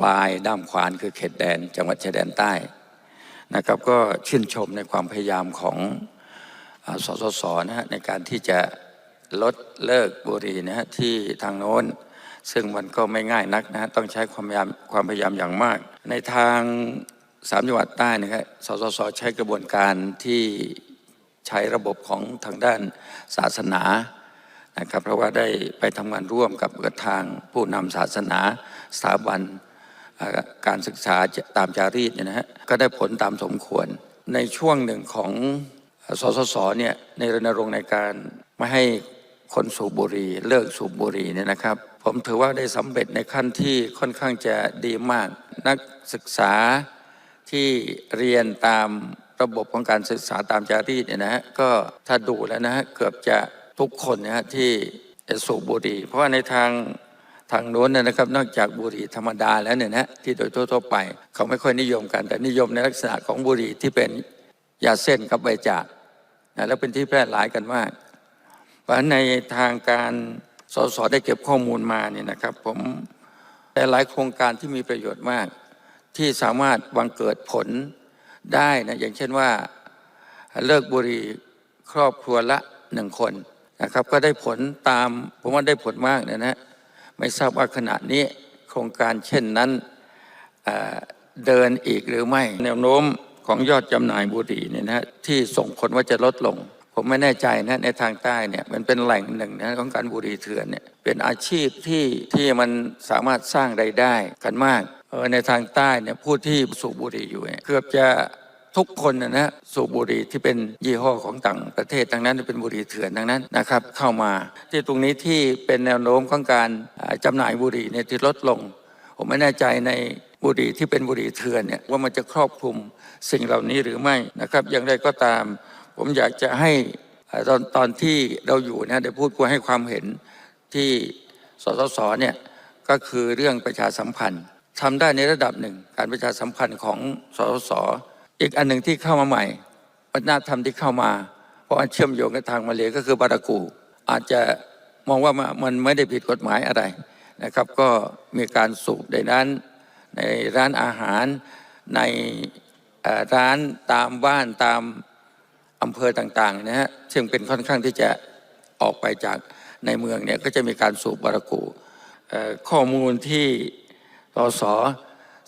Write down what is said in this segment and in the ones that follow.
ปลายด้ามขวานคือเขตแดน จังหวัดชายแดนใต้นะครับก็ชื่นชมในความพยายามของอาสสสนะฮะในการที่จะลดเลิกบุหรี่นะฮะที่ทางโน้น ซึ่งมันก็ไม่ง่ายนักนะฮะต้องใช้ความพยายามความพยายามอย่างมาก ในทางสามจังหวัดใต้นะครับสสสใช้กระบวนการที่ใช้ระบบของทางด้านศาสนานะครับเพราะว่าได้ไปทำงานร่วมกับทางผู้นำศาสนาสถาบัน การศึกษาตามจารีตเนี่ยนะฮะก็ได้ผลตามสมควร ในช่วงหนึ่งของสสสเนี่ยในรณรงค์ในการไม่ให้คนสูบบุหรี่เลิกสูบบุหรี่เนี่ยนะครับ ผมถือว่าได้สำเร็จในขั้นที่ค่อนข้างจะดีมาก นักศึกษาที่เรียนตามระบบของการศึกษาตามจารีตเนี่ยนะฮะก็ถ้าดูแล้วนะฮะเกือบจะทุกคนนะฮะที่สูบบุหรี่เพราะว่าในทาง ทางโน้นนะครับ นอกจากบุหรี่ธรรมดาแล้วเนี่ยนะที่โดยทั่วๆไป เขาไม่ค่อยนิยมกัน แต่นิยมในลักษณะของบุหรี่ที่เป็นยาเส้นกับใบจากนะแล้วเป็นที่แพร่หลายกันมากเพราะในทางการสสได้เก็บข้อมูลมาเนี่ยนะครับ ผมแต่หลายโครงการที่มีประโยชน์มาก ที่สามารถบังเกิดผลได้นะอย่างเช่นว่าเลิกบุหรี่ครอบครัวละหนึ่งคนนะครับ ก็ได้ผลตามผมว่าได้ผลมากนะฮะ ไม่ทราบว่าขณะนี้โครงการเช่นนั้นเเดินอีกหรือไม่ แนวโน้มของยอดจำหน่ายบุหรี่เนี่ยนะที่ส่งผลว่าจะลดลง ผมไม่แน่ใจนะในทางใต้เนี่ยมันเป็นแหล่งหนึ่งนะของการบุหรี่เถื่อนเนี่ยเป็นอาชีพที่ที่มันสามารถสร้างไรายได้กันมากเออในทางใต้เนี่ยผู้ที่สูบบุหรี่อยู่เนี่ยเกือบจะ ทุกคนนะนะสูบบุหรี่ที่เป็นยี่ห้อของต่างประเทศทั้งนั้นเป็นบุหรี่เถื่อนทั้งนั้นนะครับเข้ามาที่ตรงนี้ที่เป็นแนวโน้มของการอ่าจำหน่ายบุหรี่เนี่ยที่ลดลง ผมไม่แน่ใจในบุหรี่ที่เป็นบุหรี่เถื่อนเนี่ยว่ามันจะครอบคลุมสิ่งเหล่านี้หรือไม่นะครับ อย่างไรก็ตาม ผมอยากจะให้ตอนตอนที่เราอยู่นะได้พูดคุยให้ความเห็นที่สสสเนี่ยก็คือเรื่องประชาสัมพันธ์ทำได้ในระดับหนึ่งการประชาสัมพันธ์ของสสส อีกอันหนึ่งที่เข้ามาใหม่วัฒนธรรมที่เข้ามา เพราะอันเชื่อมโยงกับทางมาเลก็คือบารากู อาจจะมองว่ามันไม่ได้ผิดกฎหมายอะไรนะครับ ก็มีการสูบในร้านในร้านอาหารในร้านตามบ้านตามอำเภอต่างๆนะฮะซึ่งเป็นค่อนข้างที่จะออกไปจากในเมืองเนี่ยก็จะมีการสูบบารากูข้อมูลที่ตส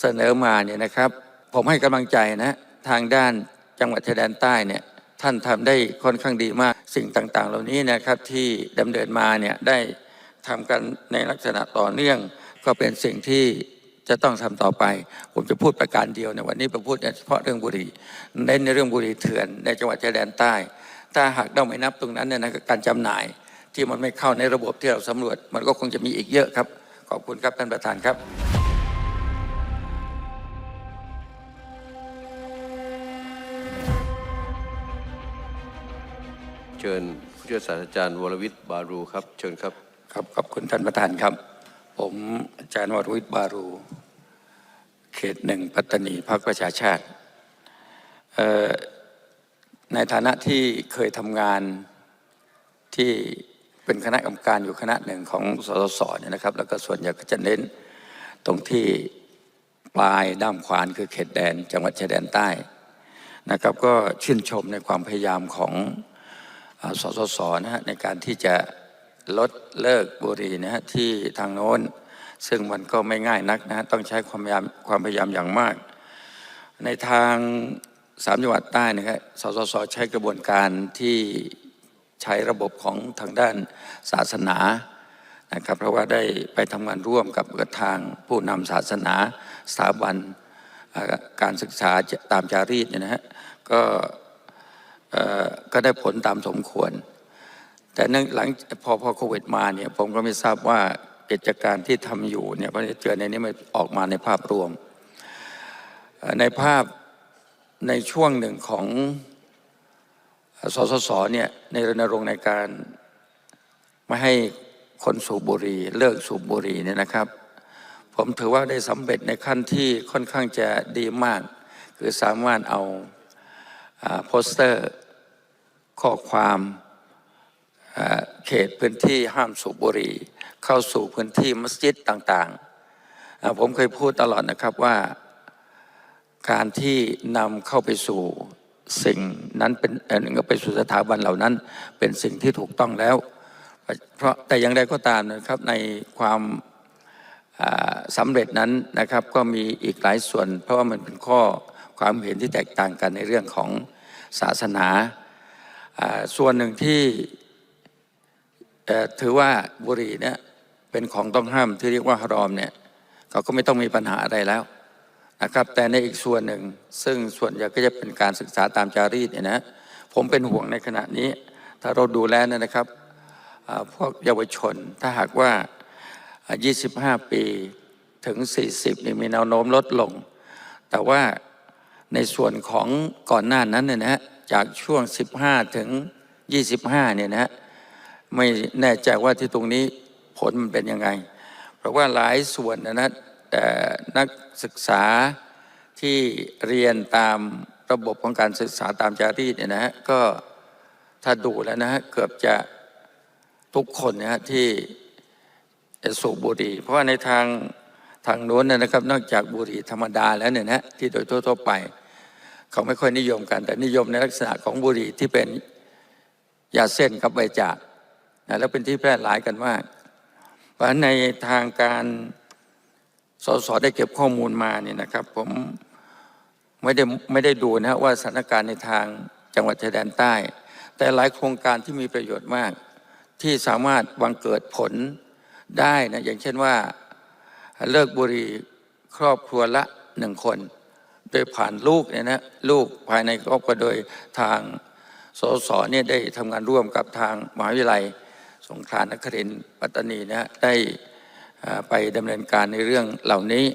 เสนอมาเนี่ยนะครับ ผมให้กำลังใจนะ ทางด้านจังหวัดชายแดนใต้เนี่ยท่านทำได้ค่อนข้างดีมากสิ่งต่างๆ เหล่านี้นะครับที่ดำเนินมาเนี่ยได้ทำกันในลักษณะต่อเนื่อง ก็เป็นสิ่งที่จะต้องทำต่อไป ผมจะพูดประการเดียวในวันนี้ผมพูดเฉพาะเรื่องบุหรี่เน้นในเรื่องบุหรี่เถื่อนในจังหวัดชายแดนใต้ ถ้าหากเราไม่นับตรงนั้นเนี่ยนะการจำหน่ายที่มันไม่เข้าในระบบที่เราสำรวจ มันก็คงจะมีอีกเยอะครับ ขอบคุณครับท่านประธานครับ ชิญผู้ช่วยศาสตราจารย์วรวิทย์บารูครับ เชิญครับ ครับขอบคุณท่านประธานครับ ผมอาจารย์วรวิทย์บารู เขตหนึ่งปัตตานีพรรคประชาชาติ ในฐานะที่เคยทำงานที่เป็นคณะกรรมการอยู่คณะหนึ่งของสสสเนี่ยนะครับ แล้วก็ส่วนใหญ่ก็จะเน้นตรงที่ปลายด้ามขวานคือเขตแดน จังหวัดชายแดนใต้นะครับ ก็ชื่นชมในความพยายามของ สสสนะฮะในการที่จะลดเลิกบุหรี่นะฮะที่ทางโน้น ซึ่งมันก็ไม่ง่ายนักนะฮะต้องใช้ความพยายามความพยายามอย่างมาก ในทางสามจังหวัดใต้นะครับสสสใช้กระบวนการที่ใช้ระบบของทางด้านศาสนานะครับเพราะว่าได้ไปทำงานร่วมกับทางผู้นำศาสนาสถาบันการศึกษาตามจารีตเนี่ยนะฮะก็ ก็ได้ผลตามสมควร แต่เนื่องหลังพอพอโควิดมาเนี่ยผมก็ไม่ทราบว่ากิจการที่ทำอยู่เนี่ยก็จะเจอในนี้มันออกมาในภาพรวม ในภาพในช่วงหนึ่งของสสสเนี่ยในรณรงค์ในการไม่ให้คนสูบบุหรี่เลิกสูบบุหรี่เนี่ยนะครับ ผมถือว่าได้สำเร็จในขั้นที่ค่อนข้างจะดีมาก คือสามารถเอา โปสเตอร์ข้อความเขตพื้นที่ห้ามสูบบุหรี่เข้าสู่พื้นที่มัสยิดต่างอ่าผมเคยพูดตลอดนะครับว่าการที่นำเข้าไปสู่สิ่งนั้นเป็นเอ่อก็ไปสู่สถาบันเหล่านั้น เป็นสิ่งที่ถูกต้องแล้ว เพราะแต่อย่างไรก็ตามนะครับในความสำเร็จนั้นนะครับก็มีอีกหลายส่วน เพราะว่ามันเป็นข้อ ความเห็นที่แตกต่างกันในเรื่องของศาสนาส่วนหนึ่งที่ถือว่าบุหรี่เนี่ยเป็นของต้องห้ามที่เรียกว่าฮารอมเนี่ยเขาก็ไม่ต้องมีปัญหาอะไรแล้วนะครับแต่ในอีกส่วนหนึ่ง ซึ่งส่วนใหญ่ก็จะเป็นการศึกษาตามจารีตเนี่ยนะผมเป็นห่วงในขณะนี้ ถ้าเราดูแลเนยนะครับพวกเยาวชนถ้าหากว่าอ่า 25 ปีถึง 40นี่มีแนวโน้มลดลง แต่ว่า ในส่วนของก่อนหน้านั้นเนี่ยนะฮะจากช่วง 15 ถึง 25เนี่ยนะฮะไม่แน่ใจว่าที่ตรงนี้ผลมันเป็นยังไง เพราะว่าหลายส่วนนะนะแต่นักศึกษาที่เรียนตามระบบของการศึกษาตามจารีตเนี่ยนะฮะก็ถ้าดูแล้วนะฮะเกือบจะทุกคนนะฮะที่สูบบุหรี่เพราะว่าในทาง ทางโน้นนะครับ นอกจากบุหรี่ธรรมดาแล้วเนี่ยนะที่โดยทั่วๆไป เขาไม่ค่อยนิยมกัน แต่นิยมในลักษณะของบุหรี่ที่เป็นยาเส้นกับใบจากนะแล้วเป็นที่แพร่หลายกันมาก เพราะในทางการสสได้เก็บข้อมูลมาเนี่ยนะครับ ผมไม่ได้ไม่ได้ดูนะฮะว่าสถานการณ์ในทางจังหวัดชายแดนใต้ แต่หลายโครงการที่มีประโยชน์มาก ที่สามารถบังเกิดผลได้นะอย่างเช่นว่า เลิกบุหรี่ครอบครัวละหนึ่งคน โดยผ่านลูกเนี่ยนะลูกภายในครอบครัวโดยทางสสเนี่ยได้ทำงานร่วมกับทางมหาวิทยาลัย สงขลานครินทร์ปัตตานีนะได้ไปดำเนินการในเรื่องเหล่านี้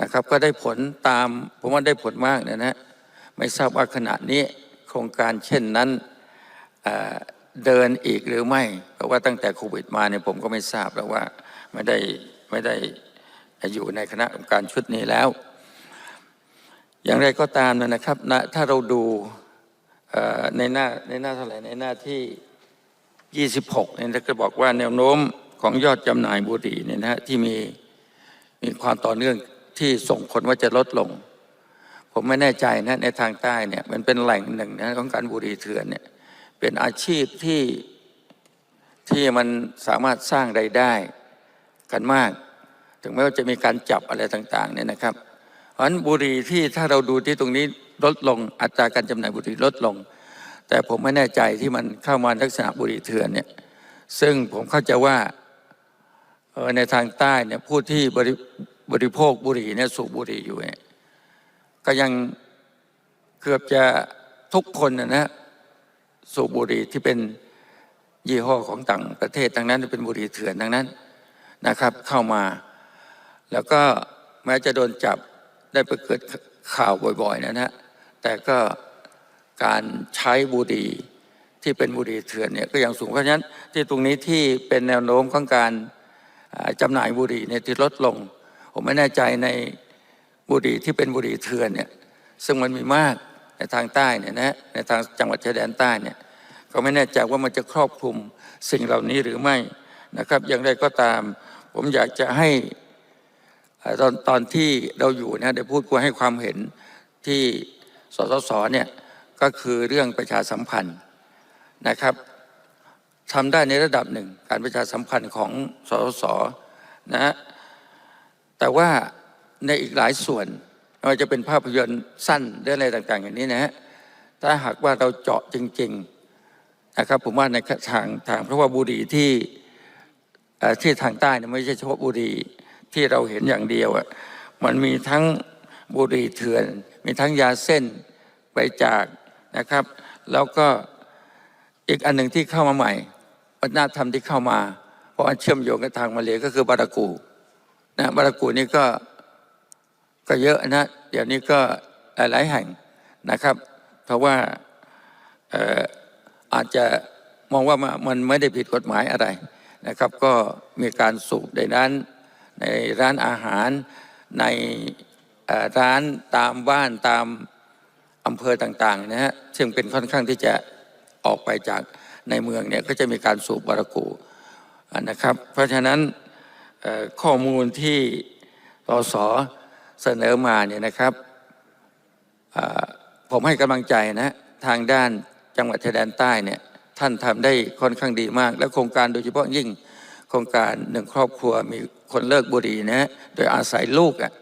นะครับก็ได้ผลตามผมว่าได้ผลมากนะฮะไม่ทราบว่าขณะนี้โครงการเช่นนั้นเดินอีกหรือไม่เพราะว่าตั้งแต่โควิดมาเนี่ยผมก็ไม่ทราบแล้วว่าไม่ได้ไม่ได้ อยู่ในคณะกรรมการชุดนี้แล้ว อย่างไรก็ตามนะครับนะถ้าเราดูในหน้าในหน้าเท่าไหร่ในหน้าที่ 26เนี่ยก็บอกว่าแนวโน้มของยอดจำหน่ายบุหรี่เนี่ยนะฮะที่มีมีความต่อเนื่องที่ส่งผลว่าจะลดลง ผมไม่แน่ใจนะในทางใต้เนี่ยมันเป็นแหล่งหนึ่งนะของการบุหรี่เถื่อนเนี่ยเป็นอาชีพที่ที่มันสามารถสร้างรายได้กันมาก ถึงแม้ว่าจะมีการจับอะไรต่างๆเนี่ยนะครับ เพราะฉะนั้นบุหรี่ที่ถ้าเราดูที่ตรงนี้ลดลงอัตราการจำหน่ายบุหรี่ลดลง แต่ผมไม่แน่ใจที่มันเข้ามาลักษณะบุหรี่เถื่อนเนี่ยซึ่งผมเข้าใจว่าในทางใต้เนี่ยผู้ที่บริบริโภคบุหรี่เนี่ยสูบบุหรี่อยู่เนี่ยก็ยังเกือบจะทุกคนนะนะสูบบุหรี่ที่เป็นยี่ห้อของต่างประเทศทั้งนั้นเป็นบุหรี่เถื่อนทั้งนั้นนะครับเข้ามา แล้วก็แม้จะโดนจับได้ไปเกิดข่าวบ่อยๆนะฮะแต่ก็การใช้บุหรี่ที่เป็นบุหรี่เถื่อนเนี่ยก็ยังสูงเพราะฉะนั้นที่ตรงนี้ที่เป็นแนวโน้มของการอ่าจำหน่ายบุหรี่เนี่ยที่ลดลง ผมไม่แน่ใจในบุหรี่ที่เป็นบุหรี่เถื่อนเนี่ยซึ่งมันมีมากในทางใต้เนี่ยนะในทางจังหวัดชายแดนใต้เนี่ยก็ไม่แน่ใจว่ามันจะครอบคลุมสิ่งเหล่านี้หรือไม่นะครับอย่างไรก็ตาม ผมอยากจะให้ ตอนตอนที่เราอยู่เนะได้พูดคุยให้ความเห็นที่สสสเนี่ยก็คือเรื่องประชาสัมพันธ์นะครับทำได้ในระดับหนึ่งการประชาสัมพันธ์ของสสสนะฮะแต่ว่าในอีกหลายส่วนไม่ว่าจะเป็นภาพยนตร์สั้นหรืออะไรต่างๆ อย่างนี้นะฮะถ้าหากว่าเราเจาะจริง ๆนะครับ ผมว่าในทางทางเพราะว่าบุรีที่ที่ทางใต้เนี่ยไม่ใช่เฉพาะบุรี ที่เราเห็นอย่างเดียวอะมันมีทั้งบุหรี่เถื่อน มีทั้งยาเส้นใบจากนะครับ แล้วก็อีกอันหนึ่งที่เข้ามาใหม่วัฒนธรรมที่เข้ามา เพราะว่าเชื่อมโยงกับทางมาเลก็คือบารากูนะบารากูนี่ก็ก็เยอะนะเดี๋ยวนี้ก็หลายแห่งนะครับ เพราะว่าอาจจะมองว่ามันไม่ได้ผิดกฎหมายอะไรนะครับ ก็มีการสูบในร้าน ในร้านอาหารในร้านตามบ้านตามอำเภอต่างๆนะฮะซึ่งเป็นค่อนข้างที่จะออกไปจากในเมืองเนี่ยก็จะมีการสูบบารากูนะครับ เพราะฉะนั้นข้อมูลที่ตสเสนอมาเนี่ยนะครับผมให้กำลังใจนะทางด้านจังหวัดชายแดนใต้เนี่ยท่านทำได้ค่อนข้างดีมาก และโครงการโดยเฉพาะยิ่ง โครงการหนึ่งครอบครัวมีคนเลิกบุหรี่นะโดยอาศัยลูกอะ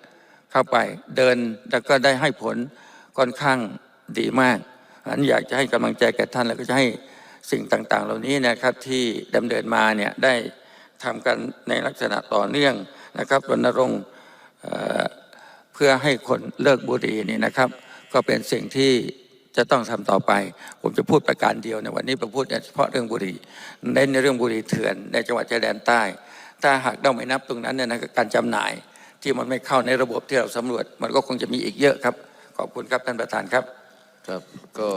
เข้าไปเดินแล้วก็ได้ให้ผลค่อนข้างดีมากอันอยากจะให้กำลังใจแก่ท่านแล้วก็จะให้สิ่งต่าง ๆ เหล่านี้นะครับที่ดำเนินมาเนี่ยได้ทำกันในลักษณะต่อเนื่องนะครับรณรงค์เอ่อเพื่อให้คนเลิกบุหรี่นี่นะครับ ก็เป็นสิ่งที่ จะต้องทำต่อไป ผมจะพูดประการเดียวในวันนี้ผมพูดเฉพาะเรื่องบุหรี่เน้นในเรื่องบุหรี่เถื่อนในจังหวัดชายแดนใต้ ถ้าหากเราไม่นับตรงนั้นเนี่ยนะการจำหน่ายที่มันไม่เข้าในระบบที่เราสำรวจ มันก็คงจะมีอีกเยอะครับ ขอบคุณครับท่านประธานครับ ครับก็